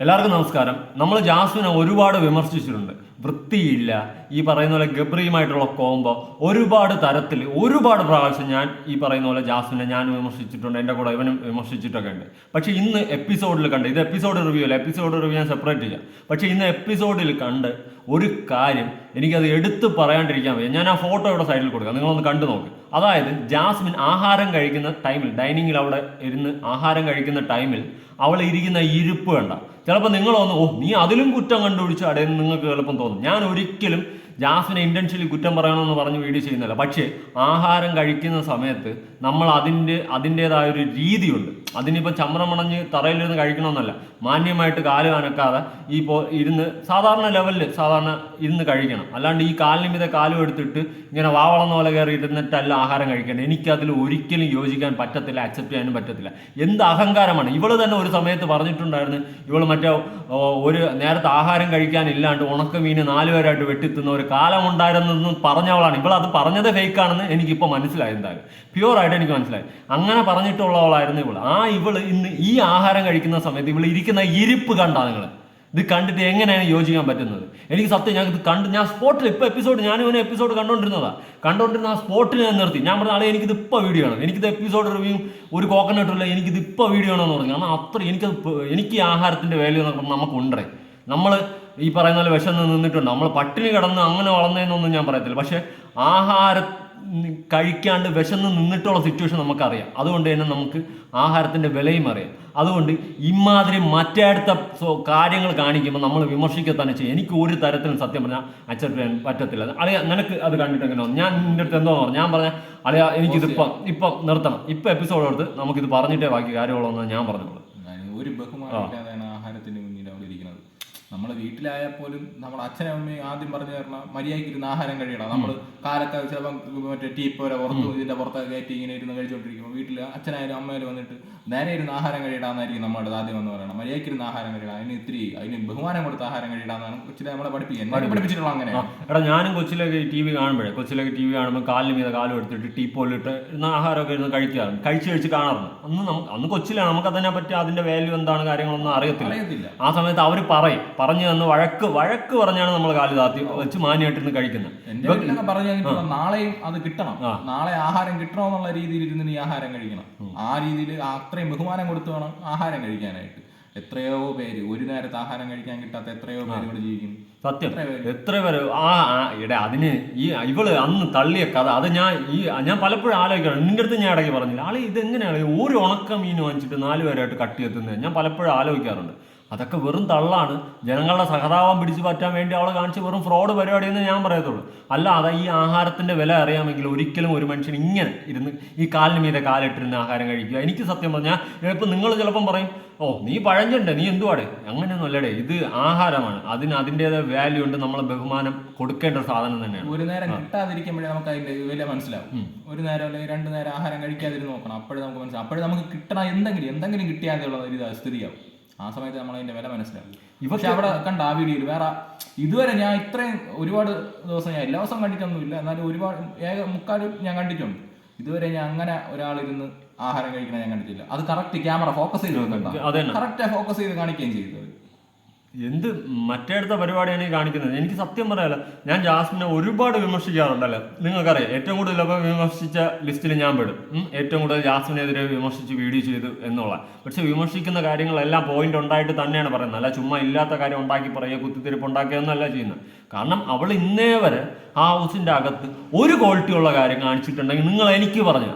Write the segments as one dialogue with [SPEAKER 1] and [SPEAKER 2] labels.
[SPEAKER 1] എല്ലാവർക്കും നമസ്കാരം. നമ്മൾ ജാസ്മിനെ ഒരുപാട് വിമർശിച്ചിട്ടുണ്ട്. വൃത്തിയില്ല. ഈ പറയുന്ന പോലെ ഗബ്രിയുമായിട്ടുള്ള കോംബോ ഒരുപാട് തരത്തിൽ ഒരുപാട് പ്രാവശ്യം ഞാൻ ഈ പറയുന്ന പോലെ ജാസ്മിനെ ഞാൻ വിമർശിച്ചിട്ടുണ്ട്. എന്റെ കൂടെ ഇവനും വിമർശിച്ചിട്ടൊക്കെ ഉണ്ട്. പക്ഷേ ഇന്ന് എപ്പിസോഡിൽ കണ്ട് ഇത് എപ്പിസോഡ് റിവ്യൂ അല്ല എപ്പിസോഡ് റിവ്യൂ ഞാൻ സെപ്പറേറ്റ് ചെയ്യാം. പക്ഷേ ഇന്ന് എപ്പിസോഡിൽ കണ്ട് ഒരു കാര്യം എനിക്കത് എടുത്ത് പറയാണ്ടിരിക്കാൻ വയ്യ. ഞാൻ ആ ഫോട്ടോ ഇവിടെ സൈഡിൽ കൊടുക്കാം. നിങ്ങളൊന്ന് കണ്ടു നോക്ക്. അതായത് ജാസ്മിൻ ആഹാരം കഴിക്കുന്ന ടൈമിൽ ഡൈനിങ്ങിൽ അവിടെ ഇരുന്ന് ആഹാരം കഴിക്കുന്ന ടൈമിൽ അവൾ ഇരിക്കുന്ന ഇരിപ്പ് കണ്ട ചിലപ്പോൾ നിങ്ങൾ നിങ്ങളൊന്ന് ഓ നീ അതിലും കുറ്റം കണ്ടുപിടിച്ചു? അടയെന്ന് നിങ്ങൾക്ക് എളുപ്പം തോന്നും. ഞാൻ ഒരിക്കലും ജാസ്മിനെ ഇന്റൻഷ്യലി കുറ്റം പറയണമെന്ന് പറഞ്ഞ് വീഡിയോ ചെയ്യുന്നില്ല പക്ഷേ ആഹാരം കഴിക്കുന്ന സമയത്ത് നമ്മൾ അതിന്റെ അതിന്റേതായ ഒരു രീതിയുണ്ട്. അതിനിപ്പോൾ ചമ്രം മണഞ്ഞ് തറയിലിരുന്ന് കഴിക്കണമെന്നല്ല. മാന്യമായിട്ട് കാൽ അനക്കാതെ ഈ പോ ഇരുന്ന് സാധാരണ ലെവലിൽ സാധാരണ ഇരുന്ന് കഴിക്കണം. അല്ലാണ്ട് ഈ കാലിന് മീതെ കാലും എടുത്തിട്ട് ഇങ്ങനെ വാവളന്ന പോലെ കയറി ഇരുന്നിട്ടല്ല ആഹാരം കഴിക്കേണ്ടത്. എനിക്കതിൽ ഒരിക്കലും യോജിക്കാൻ പറ്റത്തില്ല അക്സെപ്റ്റ് ചെയ്യാനും പറ്റത്തില്ല. എന്ത് അഹങ്കാരമാണ്? ഇവൾ തന്നെ ഒരു സമയത്ത് പറഞ്ഞിട്ടുണ്ടായിരുന്നു ഇവൾ മറ്റേ ഒരു നേരത്തെ ആഹാരം കഴിക്കാനില്ലാണ്ട് ഉണക്ക മീന് നാലുപേരായിട്ട് വെട്ടിത്തുന്ന ഒരു കാലമുണ്ടായിരുന്നെന്ന് പറഞ്ഞവളാണ്. ഇവൾ അത് പറഞ്ഞത് ഫേക്കാണെന്ന് എനിക്കിപ്പോൾ മനസ്സിലായി എന്തായാലും. പ്യുവർ ആയിട്ട് എനിക്ക് മനസ്സിലായി. അങ്ങനെ പറഞ്ഞിട്ടുള്ളവളായിരുന്നു ഇവൾ ആ ഇവൾ ഇന്ന് ഈ ആഹാരം കഴിക്കുന്ന സമയത്ത് ഇവൾ ഇരിക്കുന്ന ഇരിപ്പ് കണ്ടാ നിങ്ങൾ ഇത് കണ്ടിട്ട് എങ്ങനെയാണ് യോജിക്കാൻ പറ്റുന്നത്? എനിക്ക് സത്യം ഞാൻ ഇത് കണ്ട് ഞാൻ സ്പോട്ടിൽ ഇപ്പോൾ എപ്പിസോഡ് ഞാൻ ഇവനെ എപ്പിസോഡ് കണ്ടുകൊണ്ടിരുന്നതാ കണ്ടുകൊണ്ടിരുന്ന ആ സ്പോട്ടിൽ ഞാൻ നിർത്തി. ഞാൻ പറഞ്ഞ ആളെ എനിക്കിത് ഇപ്പോൾ വീഡിയോ ആണ്. എനിക്കിത് എപ്പിസോഡ് റിവ്യൂ ഒരു കോക്കനട്ടില്ല എനിക്കിത് ഇപ്പോൾ വീഡിയോ ആണെന്ന് പറഞ്ഞു. കാരണം അത്ര എനിക്കത് എനിക്ക് ആഹാരത്തിന്റെ വാല്യൂ നമുക്ക് ഉണ്ടേ നമ്മൾ ഈ പറയുന്ന പോലെ വിശന്ന് നിന്നിട്ടുണ്ട്. നമ്മൾ പട്ടിണി കിടന്ന് അങ്ങനെ വളർന്നതെന്നൊന്നും ഞാൻ പറയത്തില്ല. പക്ഷെ ആഹാര കഴിക്കാണ്ട് വിശന്ന് നിന്നിട്ടുള്ള സിറ്റുവേഷൻ നമുക്കറിയാം. അതുകൊണ്ട് തന്നെ നമുക്ക് ആഹാരത്തിന്റെ വിലയും അറിയാം. അതുകൊണ്ട് ഇമാതിരി മറ്റേടുത്ത കാര്യങ്ങൾ കാണിക്കുമ്പോൾ നമ്മൾ വിമർശിക്കുക തന്നെ ചെയ്യും. എനിക്ക് ഒരു തരത്തിലും സത്യം പറഞ്ഞാൽ അക്സെപ്റ്റ് പറ്റത്തില്ല. അളിയ നിനക്ക് അത് കണ്ടിട്ട് എങ്ങനെ ഞാൻ നിന്റെ അടുത്ത് എന്തോ പറഞ്ഞു. ഞാൻ പറഞ്ഞ അളിയ എനിക്കിത് ഇപ്പം നിർത്തണം. ഇപ്പം എപ്പിസോഡ് എടുത്ത് നമുക്കിത് പറഞ്ഞിട്ടേ ബാക്കി കാര്യമുള്ളൂ ഞാൻ പറഞ്ഞോളൂ
[SPEAKER 2] ഒരു ബഹുമാനമില്ലാതെയാണ് ആഹാരത്തിന് മുന്നിൽ അവിടെ ഇരിക്കുന്നത് നമ്മളെ വീട്ടിലായാൽ പോലും നമ്മുടെ അച്ഛനും അമ്മയും ആദ്യം പറഞ്ഞു തരണം മര്യാദയ്ക്ക് ഇരുന്ന് ആഹാരം കഴിയണം. നമ്മൾ കാലത്ത് ചിലപ്പം മറ്റേ ടീപ്പോരെ പുറത്ത് ഇതിന്റെ പുറത്തൊക്കെ കയറ്റി ഇങ്ങനെ ഇരുന്ന് കഴിച്ചുകൊണ്ടിരിക്കുമ്പോൾ വീട്ടിൽ അച്ഛനായാലും അമ്മയായാലും വന്നിട്ട് നേരെ ഇരുന്ന് ആഹാരം കഴിയിടാന്നായിരിക്കും നമ്മുടെ ആദ്യം എന്ന് പറയണം മര്യാദയ്ക്ക് ഇരുന്ന് ആഹാരം കഴിയണം. അതിന് ഇത്തിരി അതിന് ബഹുമാനം കൊടുത്ത് ആഹാരം കഴിയിടാന്നാണ് കൊച്ചിലെ നമ്മളെ പഠിപ്പിക്കുക. എന്നെ പഠിപ്പിച്ചിട്ടുള്ള അങ്ങനെ
[SPEAKER 1] എടാ ഞാനും കൊച്ചിലൊക്കെ ടി വി കാണുമ്പോഴേ കൊച്ചിലൊക്കെ ടി വി കാണുമ്പോൾ കാലിന് മീത കാലും എടുത്തിട്ട് ടീപ്പോലിട്ട് ഇരുന്ന് ആഹാരമൊക്കെ ഇരുന്ന് കഴിക്കാറുണ്ട്. കഴിച്ച് കഴിച്ച് കാണാറുണ്ട്. അന്ന് നമുക്ക് അന്ന് കൊച്ചിലാണ്. നമുക്ക് അതിനെ പറ്റി അതിന്റെ വാല്യൂ എന്താണ് കാര്യങ്ങളൊന്നും അറിയത്തില്ല.
[SPEAKER 2] അറിയത്തില്ല.
[SPEAKER 1] ആ സമയത്ത് അവർ പറയും. പറഞ്ഞു തന്ന് വഴക്ക് വഴക്ക് പറഞ്ഞാണ് നമ്മൾ കാൽ താത്തി വെച്ച് മാന്യമായിട്ടിരുന്ന് കഴിക്കുന്നത്.
[SPEAKER 2] പറഞ്ഞു നാളെയും അത് കിട്ടണം. നാളെ ആഹാരം കിട്ടണമെന്നുള്ള രീതിയിൽ ഇരുന്ന് നീ ആഹാരം കഴിക്കണം. ആ രീതിയിൽ അത്രയും ബഹുമാനം കൊടുത്തു വേണം ആഹാരം കഴിക്കാനായിട്ട്. എത്രയോ പേര് ഒരു നേരത്തെ ആഹാരം കഴിക്കാൻ കിട്ടാത്ത എത്രയോ പേര് ഇവിടെ ജീവിക്കുന്നു
[SPEAKER 1] സത്യം.
[SPEAKER 2] എത്ര പേര്?
[SPEAKER 1] ആ ഇട അതിന് ഈ ഇവൾ അന്ന് തള്ളിയ കഥ അത് ഞാൻ ഈ ഞാൻ പലപ്പോഴും ആലോചിക്കണം നിന്റെ അടുത്ത് ഞാൻ ഇടയ്ക്ക് പറഞ്ഞില്ല. ആളെ ഇത് എങ്ങനെയാണ് ഒരു ഉണക്ക മീൻ വാങ്ങിച്ചിട്ട് നാല് പേരായിട്ട് കട്ടി എത്തുന്നത്? ഞാൻ പലപ്പോഴും ആലോചിക്കാറുണ്ട്. അതൊക്കെ വെറും തള്ളാണ്. ജനങ്ങളുടെ സഹതാപം പിടിച്ചു പറ്റാൻ വേണ്ടി അവളെ കാണിച്ച് വെറും ഫ്രോഡ് പരിപാടിയെന്ന് ഞാൻ പറയത്തുള്ളൂ. അല്ലാതെ ഈ ആഹാരത്തിന്റെ വില അറിയാമെങ്കിൽ ഒരിക്കലും ഒരു മനുഷ്യൻ ഇങ്ങനെ ഇരുന്ന് ഈ കാലിന് മീതെ കാലിട്ടിരുന്ന് ആഹാരം കഴിക്കുക. എനിക്ക് സത്യം പറഞ്ഞാൽ ഇപ്പം നിങ്ങൾ ചിലപ്പം പറയും ഓ നീ പഴഞ്ചുണ്ട് നീ എന്തുവാടേ? അങ്ങനെയൊന്നും അല്ലടേ ഇത് ആഹാരമാണ്. അതിന് അതിന്റെതായ വാല്യൂ ഉണ്ട് നമ്മൾ ബഹുമാനം കൊടുക്കേണ്ട ഒരു സാധനം തന്നെയാണ്.
[SPEAKER 2] ഒരു നേരം കിട്ടാതിരിക്കുമ്പോഴേ നമുക്ക് അതിന്റെ വില മനസ്സിലാവും. ഒരു നേരം അല്ലെങ്കിൽ രണ്ട് നേരം ആഹാരം കഴിക്കാതിരുന്ന് നോക്കണം. അപ്പോഴേ നമുക്ക് മനസ്സിലാവും. അപ്പോഴേ നമുക്ക് കിട്ടണ എന്തെങ്കിലും എന്തെങ്കിലും കിട്ടിയാതെയുള്ള ഒരു സ്ഥിതിയാവും. ആ സമയത്ത് നമ്മൾ അതിന്റെ വില മനസ്സിലാവും പക്ഷെ അവിടെ കണ്ട ആ വീഡിയോയിൽ വേറെ ഇതുവരെ ഞാൻ ഇത്രയും ഒരുപാട് ദിവസം ഞാൻ എല്ലാ ദിവസവും കണ്ടിട്ടൊന്നുമില്ല. എന്നാലും ഒരുപാട് ഏക മുക്കാലും ഞാൻ കണ്ടിട്ടുണ്ട്. ഇതുവരെ ഞാൻ അങ്ങനെ ഒരാളിരുന്ന് ആഹാരം കഴിക്കണ ഞാൻ കണ്ടിട്ടില്ല. അത് കറക്റ്റ് ക്യാമറ ഫോക്കസ് ചെയ്ത്
[SPEAKER 1] വെക്കണ്ട.
[SPEAKER 2] കറക്റ്റ് ഫോക്കസ് ചെയ്ത് കാണിക്കുകയും ചെയ്തു.
[SPEAKER 1] എന്ത് മറ്റേടുത്ത പരിപാടിയാണ് ഈ കാണിക്കുന്നത്? എനിക്ക് സത്യം പറയാലോ ഞാൻ ജാസ്മിനെ ഒരുപാട് വിമർശിക്കാറുണ്ടല്ലോ. നിങ്ങൾക്കറിയാം ഏറ്റവും കൂടുതൽ അപ്പോൾ വിമർശിച്ച ലിസ്റ്റിൽ ഞാൻ പെടും. ഏറ്റവും കൂടുതൽ ജാസ്മിനെതിരെ വിമർശിച്ച് വീഡിയോ ചെയ്തു എന്നുള്ള. പക്ഷെ വിമർശിക്കുന്ന കാര്യങ്ങളെല്ലാം പോയിന്റ് ഉണ്ടായിട്ട് തന്നെയാണ് പറയുന്നത്. അല്ല ചുമ്മാ ഇല്ലാത്ത കാര്യം ഉണ്ടാക്കി പറയുക കുത്തിത്തിരിപ്പ് ഉണ്ടാക്കിയൊന്നല്ല ചെയ്യുന്നത്. കാരണം അവൾ ഇന്നേ വരെ ആ ഹൗസിന്റെ അകത്ത് ഒരു ക്വാളിറ്റി ഉള്ള കാര്യം കാണിച്ചിട്ടുണ്ടെങ്കിൽ നിങ്ങൾ എനിക്ക് പറഞ്ഞു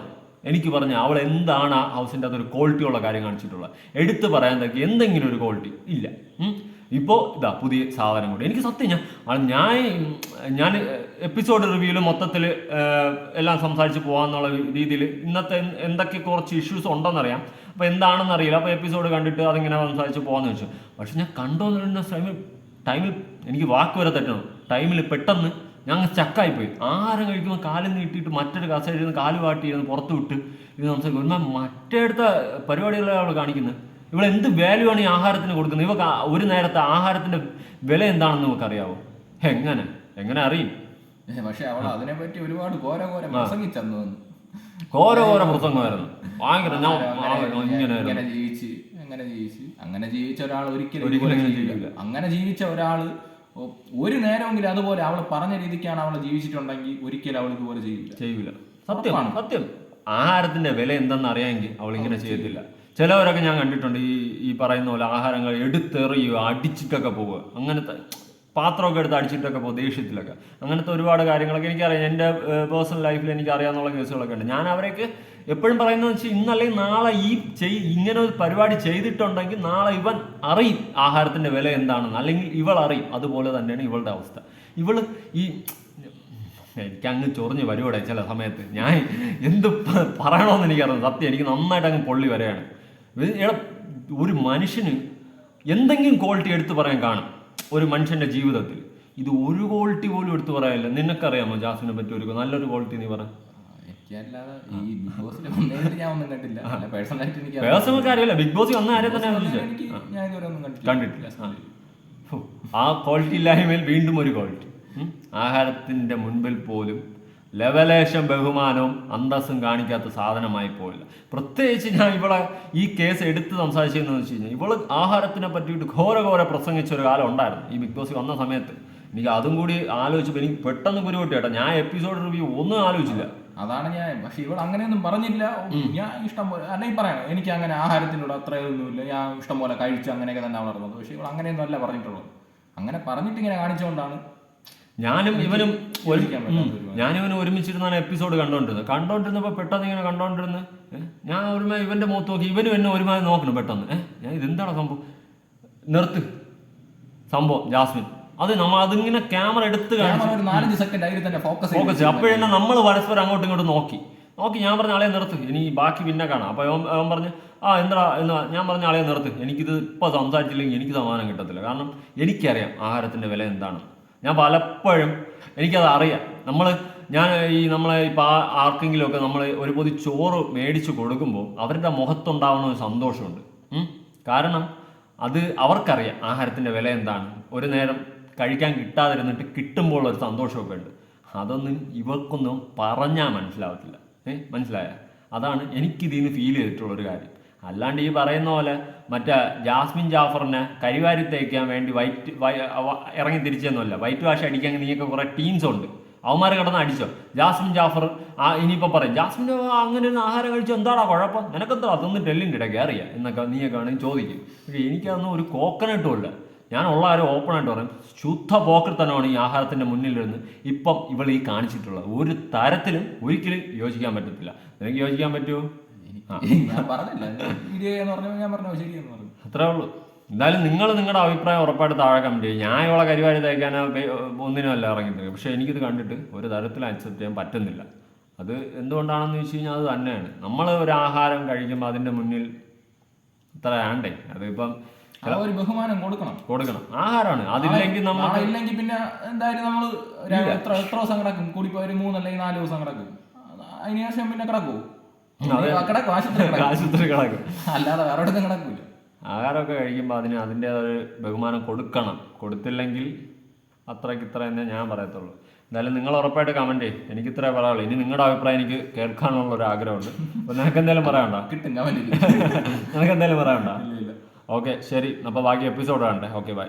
[SPEAKER 1] എനിക്ക് പറഞ്ഞ അവൾ എന്താണ് ആ ഹൗസിന്റെ അകത്ത് ഒരു ക്വാളിറ്റി ഉള്ള കാര്യം കാണിച്ചിട്ടുള്ളത്? എടുത്തു പറയാൻ എന്തെങ്കിലും ഒരു ക്വാളിറ്റി ഇല്ല. ഇപ്പോൾ ഇതാ പുതിയ സാധനം കൂടി എനിക്ക് സത്യം ഞാൻ ഞാൻ ഞാൻ എപ്പിസോഡ് റിവ്യൂവിൽ മൊത്തത്തിൽ എല്ലാം സംസാരിച്ച് പോകാമെന്നുള്ള രീതിയിൽ ഇന്നത്തെ എന്തൊക്കെ കുറച്ച് ഇഷ്യൂസ് ഉണ്ടെന്നറിയാം. അപ്പോൾ എന്താണെന്ന് അറിയില്ല. അപ്പോൾ എപ്പിസോഡ് കണ്ടിട്ട് അതിങ്ങനെ സംസാരിച്ച് പോകാമെന്ന് വെച്ചു. പക്ഷെ ഞാൻ കണ്ടോന്നിരുന്ന ടൈമിൽ ടൈമിൽ എനിക്ക് വാക്ക് വരെ തെറ്റണം. ടൈമിൽ പെട്ടെന്ന് ഞങ്ങൾ ചക്കായിപ്പോയി ആരും കഴിക്കുമ്പോൾ കാലിൽ നീട്ടിയിട്ട് മറ്റൊരു കസേരയിൽ നിന്ന് കാൽ വാട്ടിയിരുന്ന് പുറത്ത് വിട്ട് ഇത് സംസാരിക്കും എന്നാൽ മറ്റേടുത്ത പരിപാടികളാണ് അവൾ കാണിക്കുന്നത് ഇവൾ എന്ത് വാല്യൂ ആണ് ഈ ആഹാരത്തിന് കൊടുക്കുന്നത്? ഇവ ഒരു നേരത്തെ ആഹാരത്തിന്റെ വില എന്താണെന്ന് നമുക്ക് അറിയാവോ എങ്ങനെ? എങ്ങനെ അറിയും?
[SPEAKER 2] പക്ഷെ അവൾ അതിനെ പറ്റി ഒരുപാട് ഘോര ഘോര പ്രസംഗിച്ചെന്ന്
[SPEAKER 1] ഘോര ഘോര പ്രസംഗമായിരുന്നു. ഭയങ്കര ഇങ്ങനെ
[SPEAKER 2] ജീവിച്ച് അങ്ങനെ ജീവിച്ച് അങ്ങനെ ജീവിച്ച ഒരാൾ ഒരിക്കലും
[SPEAKER 1] ഒരിക്കലും അങ്ങനെ
[SPEAKER 2] ജീവിച്ച ഒരാൾ ഒരു നേരമെങ്കിലും അതുപോലെ അവൾ പറഞ്ഞ രീതിക്കാണ് അവൾ ജീവിച്ചിട്ടുണ്ടെങ്കിൽ ഒരിക്കലും അവൾ ഇതുപോലെ ചെയ്യില്ല.
[SPEAKER 1] ചെയ്യില്ല.
[SPEAKER 2] സത്യമാണ്
[SPEAKER 1] സത്യം ആഹാരത്തിന്റെ വില എന്തെന്ന് അറിയാമെങ്കിൽ അവൾ ഇങ്ങനെ ചെയ്യത്തില്ല. ചിലവരൊക്കെ ഞാൻ കണ്ടിട്ടുണ്ട് ഈ ഈ പറയുന്ന പോലെ ആഹാരങ്ങൾ എടുത്തെറിയുക അടിച്ചിട്ടൊക്കെ പോവുക. അങ്ങനത്തെ പാത്രമൊക്കെ എടുത്ത് അടിച്ചിട്ടൊക്കെ പോകും ദേഷ്യത്തിലൊക്കെ. അങ്ങനത്തെ ഒരുപാട് കാര്യങ്ങളൊക്കെ എനിക്കറിയാം. എന്റെ പേഴ്സണൽ ലൈഫിൽ എനിക്ക് അറിയാവുന്ന കേസുകളൊക്കെ ഉണ്ട് ഞാൻ അവരേക്ക് എപ്പോഴും പറയുന്നത് വെച്ചാൽ ഇന്നല്ലെങ്കിൽ നാളെ ഈ ചെയ് ഇങ്ങനെ ഒരു പരിപാടി ചെയ്തിട്ടുണ്ടെങ്കിൽ നാളെ ഇവൻ അറിയും ആഹാരത്തിന്റെ വില എന്താണെന്ന്. അല്ലെങ്കിൽ ഇവൾ അറിയും. അതുപോലെ തന്നെയാണ് ഇവളുടെ അവസ്ഥ. ഇവൾ ഈ എനിക്ക് അങ്ങ് ചൊറിഞ്ഞ് വരുവടെ ചില സമയത്ത്. ഞാൻ എന്ത് പറയണമെന്ന് എനിക്കറിയാം സത്യം എനിക്ക് നന്നായിട്ട് അങ്ങ് പൊള്ളി വരെയാണ് ഒരു മനുഷ്യന് എന്തെങ്കിലും ക്വാളിറ്റി എടുത്തു പറയാൻ കാണും. ഒരു മനുഷ്യന്റെ ജീവിതത്തിൽ. ഇത് ഒരു ക്വാളിറ്റി പോലും എടുത്തു പറയാനില്ല. നിനക്കറിയാമോ ജാസിനെ പറ്റി ഒരു നല്ലൊരു ക്വാളിറ്റി നീ പറ.
[SPEAKER 2] എനിക്കല്ലാതെ ഈ ബിഗ് ബോസിൽ ഒന്നും
[SPEAKER 1] തന്നെ
[SPEAKER 2] കണ്ടിട്ടില്ല.
[SPEAKER 1] ആ. ക്വാളിറ്റി ഇല്ലായ്മയിൽ വീണ്ടും ഒരു ക്വാളിറ്റി ആഹാരത്തിന്റെ മുൻപിൽ പോലും ലവലേശം ബഹുമാനവും അന്തസ്സും കാണിക്കാത്ത സാധനമായി പോയില്ല. പ്രത്യേകിച്ച് ഞാൻ ഇവളെ ഈ കേസ് എടുത്ത് സംസാരിച്ചതെന്ന് വെച്ച് കഴിഞ്ഞാൽ ഇവൾ ആഹാരത്തിനെ പറ്റിയിട്ട് ഘോര ഘോര പ്രസംഗിച്ച ഒരു കാലം ഉണ്ടായിരുന്നു. ഈ ബിഗ് ബോസ് വന്ന സമയത്ത്. എനിക്ക് അതും കൂടി ആലോചിച്ചപ്പോൾ എനിക്ക് പെട്ടെന്ന് കുരുവട്ടി കേട്ടോ ഞാൻ എപ്പിസോഡ് റിവ്യൂ ഒന്നും ആലോചിച്ചില്ല.
[SPEAKER 2] അതാണ് ഞാൻ പക്ഷെ ഇവൾ അങ്ങനെയൊന്നും പറഞ്ഞില്ല. ഞാൻ ഇഷ്ടം പോലെ അല്ലെങ്കിൽ പറയാം എനിക്ക് അങ്ങനെ ആഹാരത്തിനോട് അത്രയൊന്നുമില്ല. ഞാൻ ഇഷ്ടം പോലെ കഴിച്ചു അങ്ങനെയൊക്കെ തന്നെ വളർന്നത്. പക്ഷെ ഇവൾ അങ്ങനെയൊന്നും അല്ല പറഞ്ഞിട്ടുള്ളത്. അങ്ങനെ പറഞ്ഞിട്ട് ഇങ്ങനെ കാണിച്ചുകൊണ്ടാണ്
[SPEAKER 1] ഞാനും ഇവനും ഞാനിവനും ഒരുമിച്ചിരുന്നാണ് എപ്പിസോഡ് കണ്ടോണ്ടിരുന്നത്. കണ്ടോണ്ടിരുന്നപ്പോൾ പെട്ടെന്ന് ഇങ്ങനെ കണ്ടോണ്ടിരുന്ന് ഞാൻ ഒരുമ ഇവന്റെ മുഖത്ത് നോക്കി ഇവനും എന്നെ ഒരുമാതിരി നോക്കണം പെട്ടെന്ന്. ഏഹ് ഞാൻ ഇതെന്താണ് സംഭവം? നിർത്ത്. സംഭവം ജാസ്മിൻ. അത് നമ്മൾ അതിങ്ങനെ ക്യാമറ എടുത്ത്
[SPEAKER 2] ഫോക്കസ്
[SPEAKER 1] അപ്പോഴെന്നെ നമ്മൾ പരസ്പരം അങ്ങോട്ടും ഇങ്ങോട്ടും നോക്കി. നോക്കി ഞാൻ പറഞ്ഞ ആളെ നിർത്ത്. ഇനി ബാക്കി പിന്നെ കാണാം. അപ്പോൾ അവൻ പറഞ്ഞു ആ എന്താ എന്നാ ഞാൻ പറഞ്ഞ ആളെ നിർത്ത്. എനിക്കിത് ഇപ്പോൾ സംസാരിച്ചില്ലെങ്കിൽ എനിക്ക് സമാധാനം കിട്ടത്തില്ല. കാരണം എനിക്കറിയാം ആഹാരത്തിന്റെ വില എന്താണ്. ഞാൻ പലപ്പോഴും എനിക്കത് അറിയാം നമ്മൾ ഞാൻ ഈ നമ്മളെ ഇപ്പോൾ ആർക്കെങ്കിലുമൊക്കെ നമ്മൾ ഒരു പൊതി ചോറ് മേടിച്ച് കൊടുക്കുമ്പോൾ അവരുടെ മുഖത്തുണ്ടാവുന്ന ഒരു സന്തോഷമുണ്ട്. കാരണം അത് അവർക്കറിയാം ആഹാരത്തിന്റെ വില എന്താണ്. ഒരു നേരം കഴിക്കാൻ കിട്ടാതിരുന്നിട്ട് കിട്ടുമ്പോൾ ഒരു സന്തോഷമൊക്കെ ഉണ്ട്. അതൊന്നും ഇവർക്കൊന്നും പറഞ്ഞാൽ മനസ്സിലാവത്തില്ല. ഏ? മനസ്സിലായ? അതാണ് എനിക്കിതിന്ന് ഫീൽ ചെയ്തിട്ടുള്ളൊരു കാര്യം. അല്ലാണ്ട് ഈ പറയുന്ന പോലെ മറ്റേ ജാസ്മിൻ ജാഫറിനെ കരിവാരി തേക്കാൻ വേണ്ടി വൈറ്റ് ഇറങ്ങി തിരിച്ചൊന്നുമല്ല വൈറ്റ് വാഷ് അടിക്കാൻ നീയൊക്കെ കുറെ ടീംസ് ഉണ്ട്. അവന്മാർ കിടന്ന് അടിച്ചോ. ജാസ്മിൻ ജാഫർ ആ ഇനിയിപ്പോൾ പറയും ജാസ്മിൻ അങ്ങനെ ഒരു ആഹാരം കഴിച്ചു? എന്താടാ കുഴപ്പം? നിനക്കെന്താ? അതൊന്നും ടെല്ലിന്റെ ഇടയ്ക്ക് അറിയാം. എന്നൊക്കെ നീയൊക്കെ ആണെങ്കിൽ ചോദിക്കും. പക്ഷേ എനിക്കതൊന്നും ഒരു കോക്കനട്ടും ഇല്ല. ഞാൻ ഉള്ള ഓപ്പണായിട്ട് പറയും ശുദ്ധ പോക്കർ തന്നെയാണ് ഈ ആഹാരത്തിന്റെ മുന്നിലിരുന്ന് ഇപ്പം ഇവൾ ഈ കാണിച്ചിട്ടുള്ളത്. ഒരു തരത്തിലും ഒരിക്കലും യോജിക്കാൻ പറ്റത്തില്ല. നിനക്ക് യോജിക്കാൻ പറ്റുമോ
[SPEAKER 2] ഞാൻ പറഞ്ഞില്ല. വീഡിയോ എന്ന് പറഞ്ഞപ്പോൾ ഞാൻ പറഞ്ഞു ശരിയെന്ന് പറഞ്ഞു.
[SPEAKER 1] അത്രേ ഉള്ളൂ. എന്തായാലും നിങ്ങൾ നിങ്ങളുടെ അഭിപ്രായം ഉറപ്പായിട്ട് താഴെ കമന്റ് ചെയ്യും. ഞാൻ ഇവളെ കരിവാരി തയ്ക്കാനോ ഒന്നിനും അല്ല ഇറങ്ങിയിട്ടുണ്ട് പക്ഷേ എനിക്കിത് കണ്ടിട്ട് ഒരു തരത്തിൽ അക്സെപ്റ്റ് ചെയ്യാൻ പറ്റുന്നില്ല. അത് എന്തുകൊണ്ടാണെന്ന് വെച്ച് കഴിഞ്ഞാൽ അത് തന്നെയാണ്. നമ്മൾ ഒരു ആഹാരം കഴിക്കുമ്പോൾ അതിന്റെ മുന്നിൽ ഇത്ര ആണ്ടേ. അതിപ്പം
[SPEAKER 2] ഒരു ബഹുമാനം കൊടുക്കണം.
[SPEAKER 1] കൊടുക്കണം. ആഹാരമാണ് അതില്ലെങ്കിൽ നമ്മൾ
[SPEAKER 2] ഇല്ലെങ്കിൽ പിന്നെ എന്തായാലും നമ്മൾ എത്ര എത്ര ദിവസം കിടക്കും? കൂടിപ്പോ ഒരു മൂന്നല്ലെങ്കിൽ നാല് ദിവസം കിടക്കും. അതിനുശേഷം പിന്നെ കിടക്കുമോ കിടക്കും. ആശുപത്രി കിടക്കും.
[SPEAKER 1] ആശുപത്രി
[SPEAKER 2] അല്ലാതെ വേറെ ഇടത്തും കിടക്കൂല.
[SPEAKER 1] ആഹാരമൊക്കെ കഴിക്കുമ്പോൾ അതിന് അതിന്റെ ഒരു ബഹുമാനം കൊടുക്കണം. കൊടുത്തില്ലെങ്കിൽ അത്രയ്ക്ക് ഇത്ര എന്നേ ഞാൻ പറയത്തുള്ളൂ. എന്തായാലും നിങ്ങൾ ഉറപ്പായിട്ട് കമന്റ് ചെയ്യും. എനിക്ക് ഇത്രേ പറയാനുള്ളൂ. ഇനി നിങ്ങളുടെ അഭിപ്രായം എനിക്ക് കേൾക്കാനുള്ള ഒരു ആഗ്രഹമുണ്ട്. അപ്പോൾ നിനക്ക് എന്തായാലും പറയണ്ട
[SPEAKER 2] കിട്ടും
[SPEAKER 1] നിനക്ക് എന്തായാലും പറയണ്ട ഓക്കെ ശരി. അപ്പോൾ ബാക്കി എപ്പിസോഡ് കാണട്ടെ. Okay bye